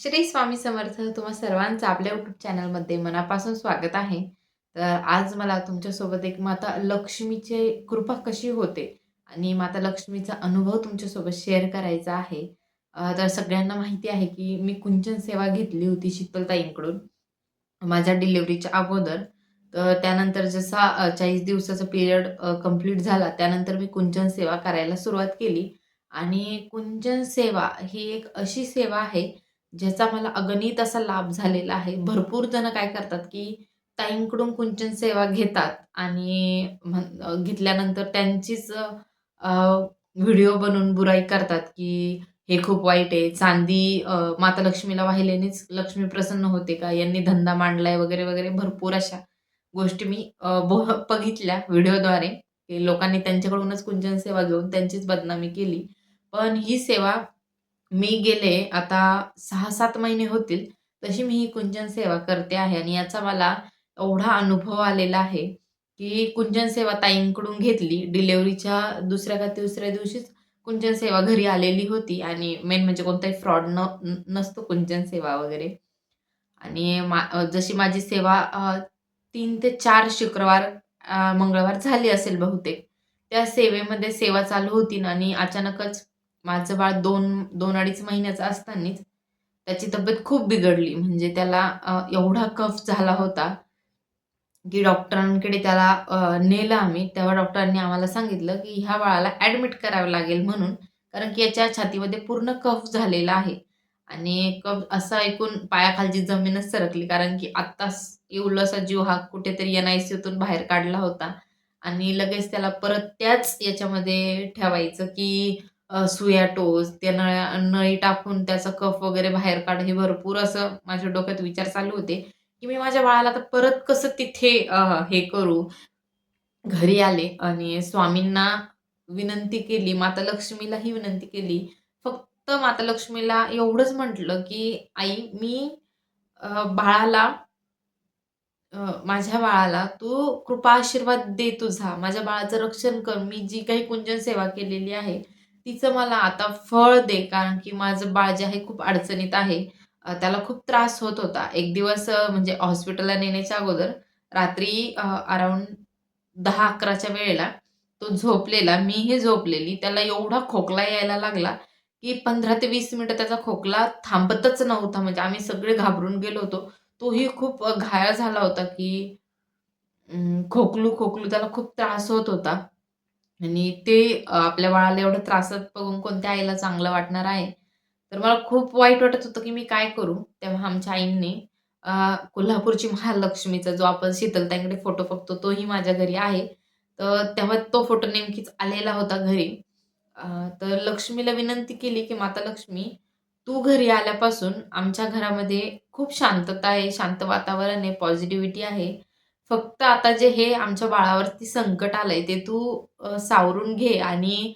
श्री स्वामी समर्थ तुम्हा सर्वांचं आपल्या यूट्यूब चॅनलमध्ये मनापासून स्वागत आहे. तर आज मला तुमच्यासोबत एक माता लक्ष्मीची कृपा कशी होते आणि माता लक्ष्मीचा अनुभव तुमच्यासोबत शेअर करायचा आहे. तर सगळ्यांना माहिती आहे की मी कुंचन सेवा घेतली होती शीतलताईंकडून माझ्या डिलिव्हरीच्या अगोदर. तर त्यानंतर जसा चाळीस दिवसाचा पिरियड कंप्लीट झाला त्यानंतर मी कुंचन सेवा करायला सुरुवात केली. आणि कुंचन सेवा ही एक अशी सेवा आहे ज्याचा मला अगणित असा लाभ झालेला आहे. भरपूर जण काय करतात, की ताईंकडून कुंचन सेवा घेतात आणि म्हण घेतल्यानंतर त्यांचीच व्हिडिओ बनवून बुराई करतात, की हे खूप वाईट आहे. चांदी माता लक्ष्मीला वाहिल्यानेच लक्ष्मी प्रसन्न होते का? यांनी धंदा मांडलाय वगैरे, वगैरे भरपूर अशा गोष्टी मी बघितल्या व्हिडिओद्वारे, लोकांनी त्यांच्याकडूनच कुंचन सेवा घेऊन त्यांचीच बदनामी केली. पण ही सेवा मी गेले आता 6-7 महिने होतील, तशी मी ही कुंजन सेवा करते आहे आणि याचा मला एवढा अनुभव आलेला आहे, की कुंजन सेवा ताईंकडून घेतली. डिलिव्हरीच्या दुसऱ्या का तिसऱ्या दिवशीच कुंजन सेवा घरी आलेली होती आणि मेन म्हणजे कोणताही फ्रॉड न नसतो कुंजन सेवा वगैरे आणि मा जशी माझी सेवा तीन 3 ते 4 शुक्रवार, अ, मंगळवार झाली असेल बहुतेक. त्या सेवेमध्ये सेवा चालू होती आणि अचानकच माझं बाळ 2 2 अडीच महिन्याचं असतानाच त्याची तब्येत खूप बिघडली. म्हणजे त्याला एवढा कफ झाला होता, की डॉक्टरांकडे त्याला नेलं आम्ही. तेव्हा डॉक्टरांनी आम्हाला सांगितलं, की ह्या बाळाला ॲडमिट करावं लागेल म्हणून. कारण की याच्या छातीमध्ये पूर्ण कफ झालेला आहे. आणि कफ असं ऐकून पायाखालची जमीनच सरकली. कारण की आत्ताच एवढासा जीव हा कुठेतरी एन आय सीतून बाहेर काढला होता. आणि लगेच त्याला परत त्याच याच्यामध्ये ठेवायचं, की अ, सुया टोच, त्या नळ्या नळी टाकून त्याचा कफ वगैरे बाहेर काढ, हे भरपूर असं माझ्या डोक्यात विचार चालू होते, की मी माझ्या बाळाला आता परत कसं तिथे अ, हे करू. घरी आले आणि स्वामींना विनंती केली, माता लक्ष्मीलाही विनंती केली. फक्त माता लक्ष्मीला एवढंच म्हटलं, की "आई मी अ, बाळाला अ, माझ्या बाळाला तू कृपा आशीर्वाद दे तुझा. माझ्या बाळाचं रक्षण कर. मी जी काही कुंजन सेवा केलेली आहे, तिचं मला आता फळ दे. कारण की माझं बाळ जे आहे खूप अडचणीत आहे. त्याला खूप त्रास होत होता. एक दिवस म्हणजे हॉस्पिटलला नेण्याच्या अगोदर रात्री अराऊंड अराउंड 10-11च्या वेळेला तो झोपलेला, मीही झोपलेली. त्याला एवढा खोकला यायला लागला, की 15 ते वीस मिनिटं त्याचा खोकला थांबतच नव्हता. म्हणजे आम्ही सगळे घाबरून गेलो होतो. तोही खूप घायाळ झाला होता, की खोकलू, खोकलू त्याला खूप त्रास होत होता आणि ते आपल्या बाळाला एवढं त्रासात बघून कोणत्या आईला चांगलं वाटणार आहे. तर मला खूप वाईट वाटत होतं, की मी काय करू? तेव्हा आमच्या आईंनी कोल्हापूरची महालक्ष्मीचा जो आपण शीतलताईकडे फोटो बघतो, तोही माझ्या घरी आहे. तर तेव्हा तो फोटो नेमकीच आलेला होता घरी. तर लक्ष्मीला विनंती केली, की "माता लक्ष्मी, तू घरी आल्यापासून आमच्या घरामध्ये खूप शांतता आहे, शांत वातावरण आहे, पॉझिटिव्हिटी आहे. फक्त आता जे हे आमच्या बाळावरती संकट आलंय, ते तू सावरून घे आणि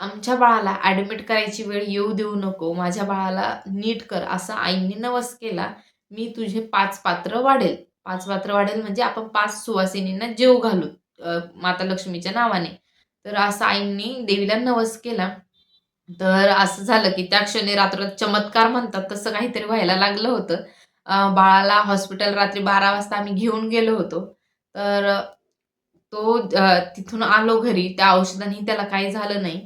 आमच्या बाळाला ॲडमिट करायची वेळ येऊ देऊ नको. माझ्या बाळाला नीट कर." असा आईंनी नवस केला. "मी तुझे पाच पात्र वाढेल." पाच पात्र वाढेल म्हणजे आपण पाच सुवासिनींना जेव घालू माता लक्ष्मीच्या नावाने. तर असं आईंनी देवीला नवस केला. तर असं झालं, की त्या क्षणी रात्र चमत्कार म्हणतात तसं काहीतरी व्हायला लागलं होतं. बाळाला हॉस्पिटल रात्री 12 वाजता आम्ही घेऊन गेलो होतो. तर तो तिथून आलो घरी. त्या औषधांनी त्याला काही झालं नाही.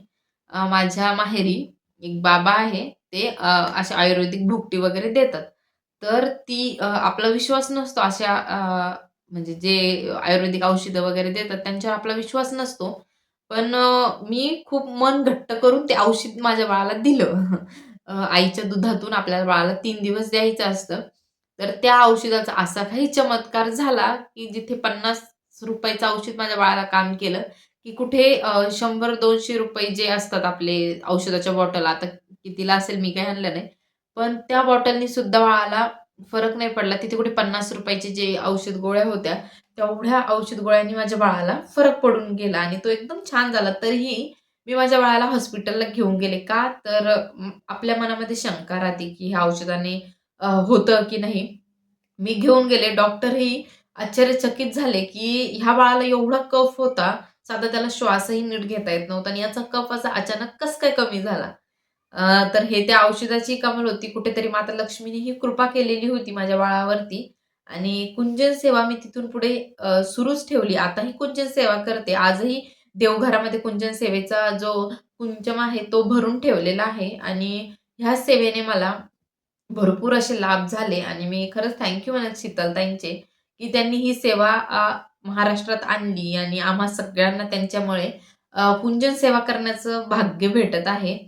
माझ्या माहेरी एक बाबा आहे. ते अशा आयुर्वेदिक भुकटी वगैरे देतात. तर ती आपला विश्वास नसतो अशा म्हणजे जे आयुर्वेदिक औषधं वगैरे देतात त्यांच्यावर आपला विश्वास नसतो. पण मी खूप मन घट्ट करून ते औषध माझ्या बाळाला दिलं. आईच्या दुधातून आपल्या बाळाला तीन दिवस द्यायचं असतं. तर त्या औषधाचा असा काही चमत्कार झाला, की जिथे पन्नास रुपयाचं औषध माझ्या बाळाला काम केलं, की कुठे शंभर दोनशे रुपये जे असतात आपले औषधाच्या बॉटल, आता कितीला असेल मी काही आणलं नाही. पण त्या बॉटलनी सुद्धा बाळाला फरक नाही पडला. तिथे कुठे पन्नास रुपयाचे जे औषध गोळ्या होत्या, तेवढ्या औषध गोळ्यांनी माझ्या बाळाला फरक पडून गेला आणि तो एकदम छान झाला. तरीही मी माझ्या बाळाला हॉस्पिटलला घेऊन गेले. का? तर आपल्या मनामध्ये शंका राहते, की ह्या औषधाने होतं की नाही? मी घेऊन गेले. डॉक्टरही आश्चर्यचकित झाले, की ह्या बाळाला एवढा कफ होता, साधा त्याला श्वासही नीट घेता येत नव्हता आणि याचा कफ असा अचानक कस काय कमी झाला? तर हे त्या औषधाची कमाल होती. कुठेतरी माता लक्ष्मीने ही कृपा केलेली होती माझ्या बाळावरती आणि कुंजन सेवा मी तिथून पुढे सुरूच ठेवली. आताही कुंजन सेवा करते. आजही देवघरामध्ये कुंजन सेवेचा जो कुंचम आहे तो भरून ठेवलेला आहे आणि ह्या सेवेने मला भरपूर असे लाभ झाले आणि मी खरंच थँक यू शीतलताईंचे, की त्यांनी ही सेवा महाराष्ट्रात आणली आणि आम्हा सगळ्यांना त्यांच्यामुळे कुंजन सेवा करण्याचं भाग्य भेटत आहे.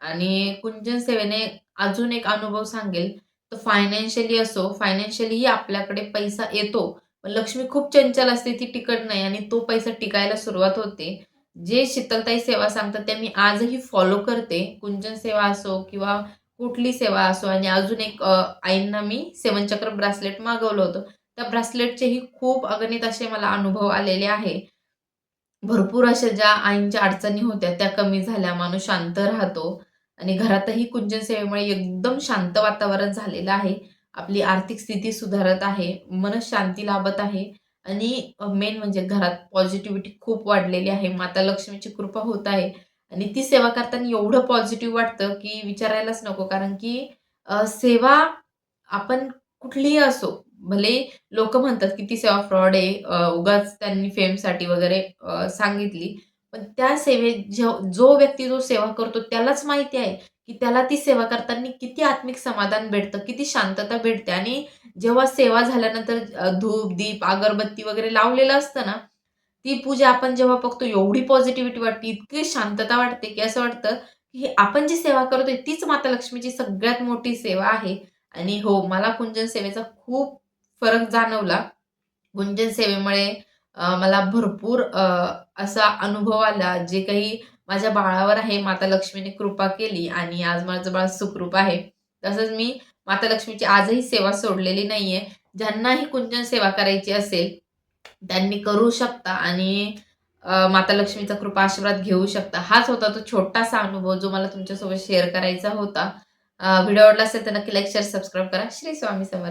आणि कुंजन सेवेने अजून एक अनुभव सांगेल, तर फायनान्शियली असो, फायनान्शियलीही आपल्याकडे पैसा येतो. पण लक्ष्मी खूप चंचल असते, ती टिकत नाही आणि तो पैसा टिकायला सुरुवात होते. जे शीतलताई सेवा सांगतात त्या मी आजही फॉलो करते. कुंजन सेवा असो किंवा कुठली सेवा असो आणि अजून एक आईंना मी सेवनचक्र ब्रासलेट मागवलं होतं. त्या ब्रासलेटचेही खूप अगणित असे मला अनुभव आलेले आहे. भरपूर अशा ज्या आईंच्या अडचणी होत्या त्या कमी झाल्या, माणूस शांत राहतो आणि घरातही कुंजन सेवेमुळे एकदम शांत वातावरण झालेलं आहे. आपली आर्थिक स्थिती सुधारत आहे, मन शांती लाभत आहे आणि मेन म्हणजे घरात पॉझिटिव्हिटी खूप वाढलेली आहे. माता लक्ष्मीची कृपा होत आहे आणि ती सेवा करताना एवढं पॉझिटिव्ह वाटतं, की विचारायलाच नको. कारण की सेवा आपण कुठलीही असो, भले लोक म्हणतात, की ती सेवा फ्रॉड आहे, उगाच त्यांनी फेमसाठी वगैरे सांगितली. पण त्या सेवेत जो व्यक्ती जो सेवा करतो त्यालाच माहिती आहे, की त्याला ती सेवा करताना किती आत्मिक समाधान भेटतं, किती शांतता भेटते आणि जेव्हा सेवा झाल्यानंतर धूप, दीप, अगरबत्ती वगैरे लावलेलं असतं ना, ती पूजा आपण जेव्हा बघतो एवढी पॉझिटिव्हिटी वाटते, इतकी शांतता वाटते, की असं वाटतं, की आपण जी सेवा करतोय तीच माता लक्ष्मीची सगळ्यात मोठी सेवा आहे. आणि हो, मला कुंजन सेवेचा खूप फरक जाणवला. कुंजन सेवेमुळे मला भरपूर असा अनुभव आला, जे काही माझ्या बाळावर आहे, माता लक्ष्मीने कृपा केली आणि आज माझं बाळ सुखरूप आहे. तसंच मी माता लक्ष्मीची आजही सेवा सोडलेली नाहीये. ज्यांनाही कुंजन सेवा करायची असेल, त्यांनी करू शकता आणि माता लक्ष्मीचा कृपा आशीर्वाद घेऊ शकता. हाच होता तो छोटासा अनुभव, जो मला तुमच्यासोबत शेअर करायचा होता. व्हिडिओ आवडला असेल तर नक्की लाईक, शेअर, सबस्क्राईब करा. श्री स्वामी समर्थ.